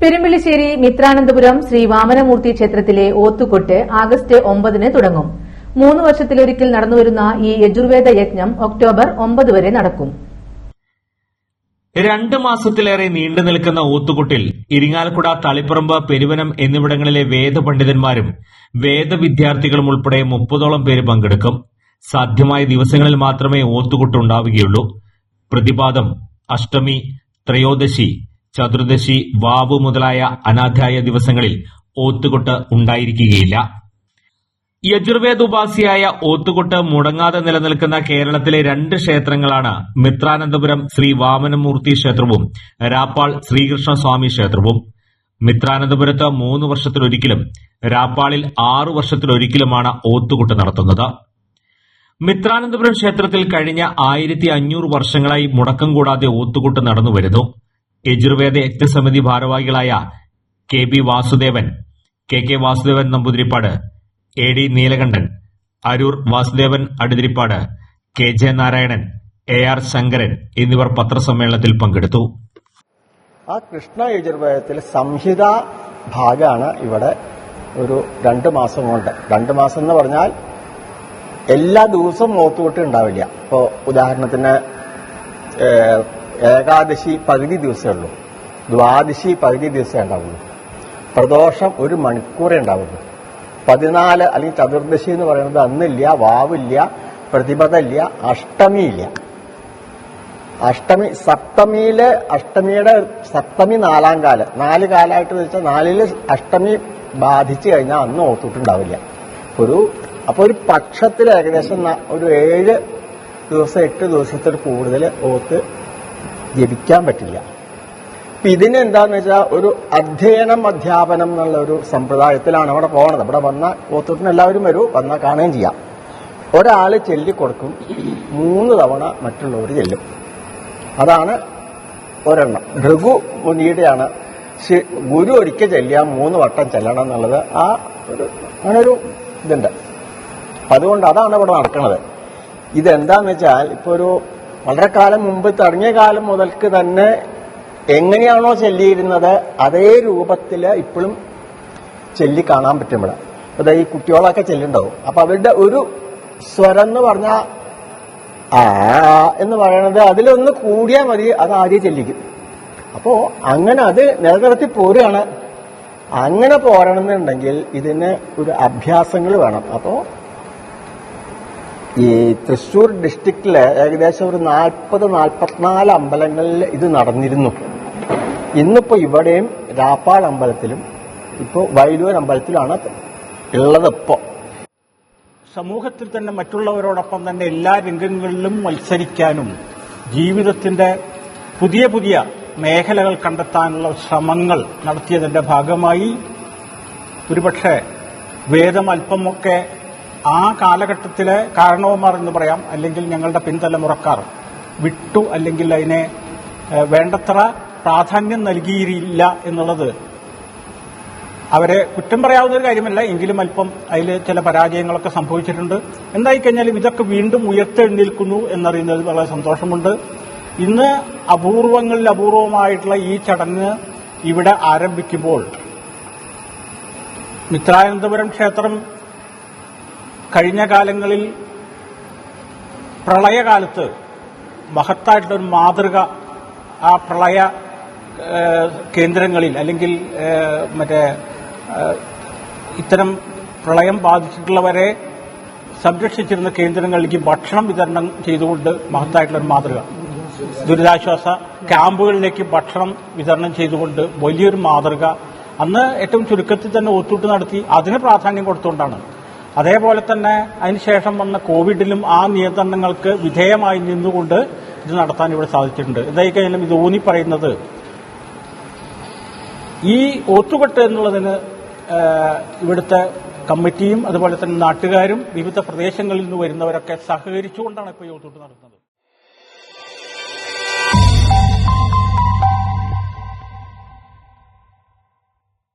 പെരുമ്പിളിശ്ശേരി മിത്രാനന്തപുരം ശ്രീ വാമനമൂർത്തി ക്ഷേത്രത്തിലെ ഓത്തുകൊട്ട് ആഗസ്റ്റ് ഒമ്പതിന് തുടങ്ങും. മൂന്ന് വർഷത്തിലൊരിക്കൽ നടന്നുവരുന്ന ഈ യജുർവേദ യജ്ഞം ഒക്ടോബർ ഒമ്പത് വരെ നടക്കും. രണ്ട് മാസത്തിലേറെ നീണ്ടു നിൽക്കുന്ന ഊത്തുകുട്ടിൽ ഇരിങ്ങാലക്കുട തളിപ്പറമ്പ് പെരുവനം എന്നിവിടങ്ങളിലെ വേദപണ്ഡിതന്മാരും വേദവിദ്യാർത്ഥികളും ഉൾപ്പെടെ മുപ്പതോളം പേര് പങ്കെടുക്കും. സാധ്യമായ ദിവസങ്ങളിൽ മാത്രമേ ഊത്തുകുട്ട് ഉണ്ടാവുകയുള്ളൂ. പ്രതിപാദം അഷ്ടമി ത്രയോദശി ചതുർദശി വാവ് മുതലായ അനാധ്യായ ദിവസങ്ങളിൽ ഓത്തുകൊട്ട് ഉണ്ടായിരിക്കുകയില്ല. യജുർവേദ ഉപാസിയായ ഓത്തുകൊട്ട് മുടങ്ങാതെ നിലനിൽക്കുന്ന കേരളത്തിലെ രണ്ട് ക്ഷേത്രങ്ങളാണ് മിത്രാനന്തപുരം ശ്രീ വാമനമൂർത്തി ക്ഷേത്രവും രാപ്പാൾ ശ്രീകൃഷ്ണസ്വാമി ക്ഷേത്രവും. മിത്രാനന്തപുരത്ത് മൂന്ന് വർഷത്തിലൊരിക്കലും രാപ്പാളിൽ ആറു വർഷത്തിലൊരിക്കലുമാണ് ഓത്തുകൊട്ട് നടത്തുന്നത്. മിത്രാനന്തപുരം ക്ഷേത്രത്തിൽ കഴിഞ്ഞ ആയിരത്തി അഞ്ഞൂറ് വർഷങ്ങളായി മുടക്കം കൂടാതെ ഓത്തുകൊട്ട് നടന്നുവരുന്നു. യജുർവേദ യജ്ഞസമിതി ഭാരവാഹികളായ K B Vasudevan K K Vasudevan Namboothiripad A D Neelakandan Aroor Vasudevan Aduthirippad K J Narayanan A R Sankaran എന്നിവർ പത്രസമ്മേളനത്തിൽ പങ്കെടുത്തു. ആ കൃഷ്ണ യജുർവേദത്തിൽ സംഹിത ഭാഗമാണ് ഇവിടെ ഒരു രണ്ട് മാസം കൊണ്ട്. രണ്ട് മാസം എന്ന് പറഞ്ഞാൽ എല്ലാ ദിവസവും ഓത്തുകൂട്ട് ഉണ്ടാവില്ല. ഇപ്പോൾ ഉദാഹരണത്തിന് ഏകാദശി പകുതി ദിവസമേ ഉള്ളൂ. ദ്വാദശി പകുതി ദിവസമേ ഉണ്ടാവുള്ളൂ. പ്രദോഷം ഒരു മണിക്കൂറേ ഉണ്ടാവുള്ളൂ. പതിനാല് അല്ലെങ്കിൽ ചതുർദശി എന്ന് പറയുന്നത് അന്നില്ല വാവില്ല പ്രതിപദമില്ല അഷ്ടമിയില്ല. അഷ്ടമി സപ്തമിയിൽ അഷ്ടമിയുടെ സപ്തമി നാലാം കാലം. നാല് കാലമായിട്ട് വെച്ചാൽ നാലിൽ അഷ്ടമി ബാധിച്ചു കഴിഞ്ഞാൽ അന്ന് ഓർത്തിട്ടുണ്ടാവില്ല. ഒരു അപ്പോൾ ഒരു പക്ഷത്തിൽ ഏകദേശം ഒരു ഏഴ് ദിവസം എട്ട് ദിവസത്തിൽ കൂടുതൽ ഓത്ത് ജപിക്കാൻ പറ്റില്ല. അപ്പൊ ഇതിന് എന്താന്ന് വെച്ചാൽ ഒരു അധ്യയനം അധ്യാപനം എന്നുള്ള ഒരു സമ്പ്രദായത്തിലാണ് അവിടെ പോകണത് ഇവിടെ വന്ന ഓത്തൂട്ടിന് എല്ലാവരും വരൂ വന്നാൽ കാണുകയും ചെയ്യാം. ഒരാൾ ചൊല്ലിക്കൊടുക്കും മൂന്ന് തവണ മറ്റുള്ളവർ ചെല്ലും. അതാണ് ഒരെണ്ണം. ഭൃഗു മുനിയുടെയാണ് ഗുരു ഒരിക്കൽ ചെല്ലിയാൽ മൂന്ന് വട്ടം ചെല്ലണം എന്നുള്ളത് ആ ഒരു അങ്ങനെ ഒരു ഇതുണ്ട്. അതുകൊണ്ട് അതാണ് ഇവിടെ നടക്കുന്നത് ഇതെന്താന്ന് വെച്ചാൽ ഇപ്പൊ ഒരു വളരെ കാലം മുമ്പ് തുടങ്ങിയ കാലം മുതൽക്ക് തന്നെ എങ്ങനെയാണോ ചെല്ലിയിരുന്നത് അതേ രൂപത്തിൽ ഇപ്പോഴും ചെല്ലി കാണാൻ പറ്റും ഇവിടെ അത് ഈ കുട്ടികളൊക്കെ ചെല്ലുണ്ടാവും അപ്പൊ അവരുടെ ഒരു സ്വരം എന്ന് പറഞ്ഞാൽ ആ എന്ന് പറയണത് അതിലൊന്ന് കൂടിയാൽ മതി അത് ആദ്യം ചെല്ലിക്കും. അപ്പോ അങ്ങനെ അത് നിലനിർത്തി പോരുകയാണ്. അങ്ങനെ പോരണമെന്നുണ്ടെങ്കിൽ ഇതിന് ഒരു അഭ്യാസങ്ങൾ വേണം. അപ്പോ ഈ തൃശ്ശൂർ ഡിസ്ട്രിക്റ്റിൽ ഏകദേശം ഒരു നാൽപ്പത് നാൽപ്പത്തിനാല് അമ്പലങ്ങളിൽ ഇത് നടന്നിരുന്നു. ഇന്നിപ്പോ ഇവിടെയും രാപ്പാൾ അമ്പലത്തിലും ഇപ്പോൾ വൈലൂർ അമ്പലത്തിലാണ് ഉള്ളതിപ്പോൾ സമൂഹത്തിൽ തന്നെ മറ്റുള്ളവരോടൊപ്പം തന്നെ എല്ലാ രംഗങ്ങളിലും മത്സരിക്കാനും ജീവിതത്തിന്റെ പുതിയ പുതിയ മേഖലകൾ കണ്ടെത്താനുള്ള ശ്രമങ്ങൾ നടത്തിയതിന്റെ ഭാഗമായി ഒരുപക്ഷെ വേദം അല്പമൊക്കെ ആ കാലഘട്ടത്തിലെ കാരണവന്മാർ എന്ന് പറയാം അല്ലെങ്കിൽ ഞങ്ങളുടെ പിൻതലമുറക്കാർ വിട്ടു അല്ലെങ്കിൽ അതിനെ വേണ്ടത്ര പ്രാധാന്യം നൽകിയില്ല എന്നുള്ളത് അവരെ കുറ്റം പറയാവുന്ന ഒരു കാര്യമല്ല. എങ്കിലും അല്പം അതിൽ ചില പരാജയങ്ങളൊക്കെ സംഭവിച്ചിട്ടുണ്ട്. എന്തായി കഴിഞ്ഞാലും ഇതൊക്കെ വീണ്ടും ഉയർത്തെഴുന്നേൽക്കുന്നു എന്നറിയുന്നതിൽ വളരെ സന്തോഷമുണ്ട്. ഇന്ന് അപൂർവങ്ങളിൽ അപൂർവമായിട്ടുള്ള ഈ ചടങ്ങ് ഇവിടെ ആരംഭിക്കുമ്പോൾ മിത്രാനന്തപുരം ക്ഷേത്രം കഴിഞ്ഞ കാലങ്ങളിൽ പ്രളയകാലത്ത് മഹത്തായിട്ടുള്ളൊരു മാതൃക ആ പ്രളയ കേന്ദ്രങ്ങളിൽ അല്ലെങ്കിൽ മറ്റേ ഇത്തരം പ്രളയം ബാധിച്ചിട്ടുള്ളവരെ സംരക്ഷിച്ചിരുന്ന കേന്ദ്രങ്ങളിലേക്ക് ഭക്ഷണം വിതരണം ചെയ്തുകൊണ്ട് മഹത്തായിട്ടുള്ളൊരു മാതൃക. ദുരിതാശ്വാസ ക്യാമ്പുകളിലേക്ക് ഭക്ഷണം വിതരണം ചെയ്തുകൊണ്ട് വലിയൊരു മാതൃക. അന്ന് ഏറ്റവും ചുരുക്കത്തിൽ തന്നെ ഒത്തുട്ട് നടത്തി അതിന് പ്രാധാന്യം കൊടുത്തുകൊണ്ടാണ് അതേപോലെ തന്നെ അതിനുശേഷം വന്ന കോവിഡിലും ആ നിയന്ത്രണങ്ങൾക്ക് വിധേയമായി നിന്നുകൊണ്ട് ഇത് നടത്താൻ ഇവിടെ സാധിച്ചിട്ടുണ്ട്. എന്തായി കഴിഞ്ഞാലും ഇത് ഊന്നി പറയുന്നത് ഈ ഓത്തുകെട്ട് എന്നുള്ളതിന് ഇവിടുത്തെ കമ്മിറ്റിയും അതുപോലെ തന്നെ നാട്ടുകാരും വിവിധ പ്രദേശങ്ങളിൽ നിന്ന് വരുന്നവരൊക്കെ സഹകരിച്ചുകൊണ്ടാണ് ഇപ്പോൾ ഈ ഓത്തുകെട്ട് നടത്തുന്നത്.